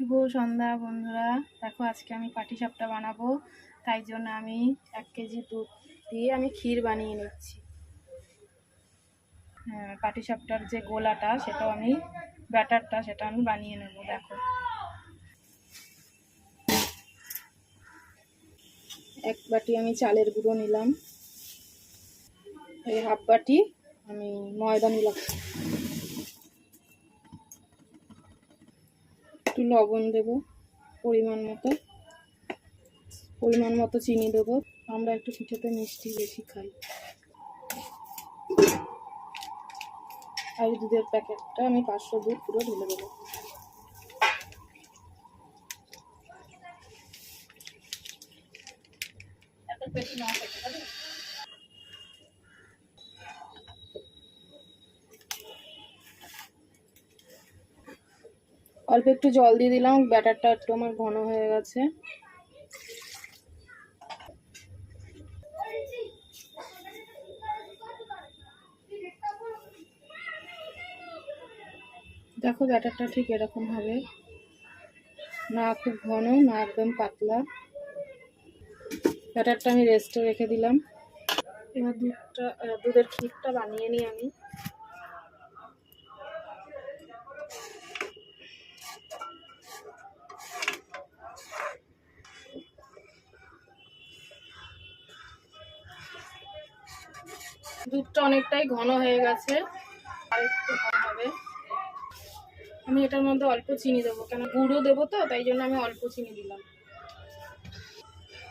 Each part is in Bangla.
শুভ সন্ধ্যা, বন্ধুরা। দেখো, আজকে আমি পাটিসাপটা বানাবো। তাই জন্য আমি এক কেজি দুধ দিয়ে আমি ক্ষীর বানিয়ে নিচ্ছি। হ্যাঁ পাটিসাপটার যে গোলাটা, সেটাও আমি, ব্যাটারটা, সেটা আমি বানিয়ে নেব, দেখো। এক বাটি আমি চালের গুঁড়ো নিলাম। এই হাফ বাটি আমি ময়দা নিলাম। একটু লবণ দেব, পরিমাণ মতো। পরিমাণ মতো চিনি দেবো। আমরা একটু পিঠেতে মিষ্টি বেশি খাই। আর দুধের প্যাকেটটা আমি পাঁচশো দুধ পুরো ঢেলে দেবো। অল্প একটু জল দিয়ে দিলাম, ব্যাটারটা একটু আমার ঘন হয়ে গেছে। দেখো ব্যাটারটা ঠিক এরকম হবে। না খুব ঘন, না একদম পাতলা। ব্যাটারটা আমি রেস্টে রেখে দিলাম। এবার দুধটা, দুধের ক্ষীরটা বানিয়ে নিই আমি। দুধটা অনেকটাই ঘন হয়ে গেছে। আর একটু ঘন হবে। আমি এটার মধ্যে অল্প চিনি দেবো, কেন গুঁড়ো দেবো তো, তাই জন্য আমি অল্প চিনি দিলাম।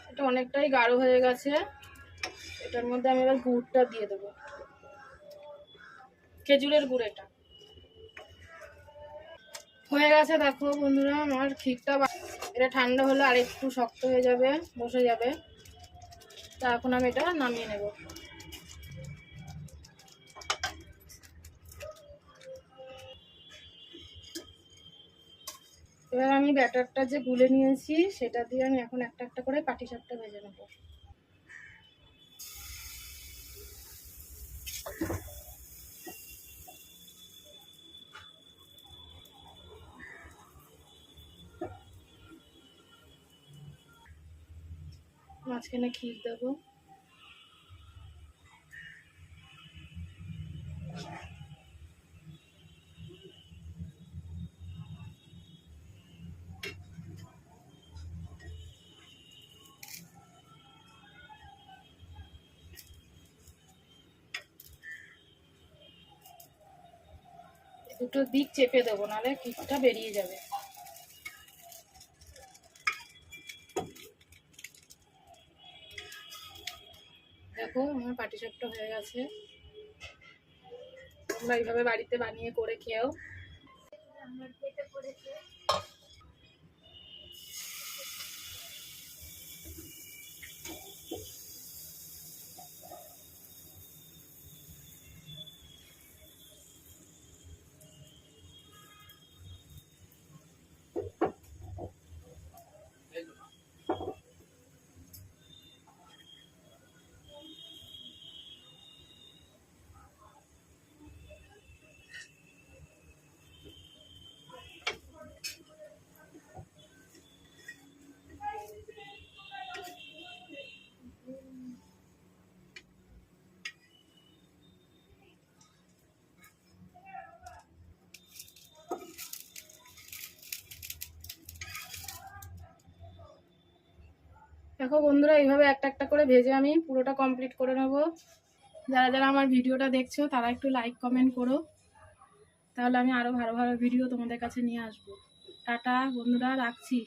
এটা অনেকটাই গাঢ় হয়ে গেছে। এটার মধ্যে আমি এবার গুড়টা দিয়ে দেবো। খেজুরের গুড় এটা। হয়ে গেছে দেখো বন্ধুরা, আমার ক্ষীরটা এটা ঠান্ডা হলে আর একটু শক্ত হয়ে যাবে, বসে যাবে। তা এখন আমি এটা নামিয়ে নেব। এবার আমি ব্যাটারটা যে গুলে নিয়েছি, সেটা দিয়ে আমি এখন একটা একটা করে পাটিসাপটা ভেজে নেব। মাঝখানে ক্ষীর দেবো। দুটো দিক চেপে দেবো, নাহলে কিছুটা বেরিয়ে যাবে। দেখো, আমার পাটিসাপটা হয়ে গেছে। তোমরা এইভাবে বাড়িতে বানিয়ে করে খেও। দেখো বন্ধুরা, এইভাবে একটা একটা করে ভেজে আমি পুরোটা কমপ্লিট করে নেব। যারা যারা আমার ভিডিওটা দেখছ, তারা একটু লাইক কমেন্ট করো। তাহলে আমি আরও ভালো ভালো ভিডিও তোমাদের কাছে নিয়ে আসব। টাটা বন্ধুরা, রাখছি।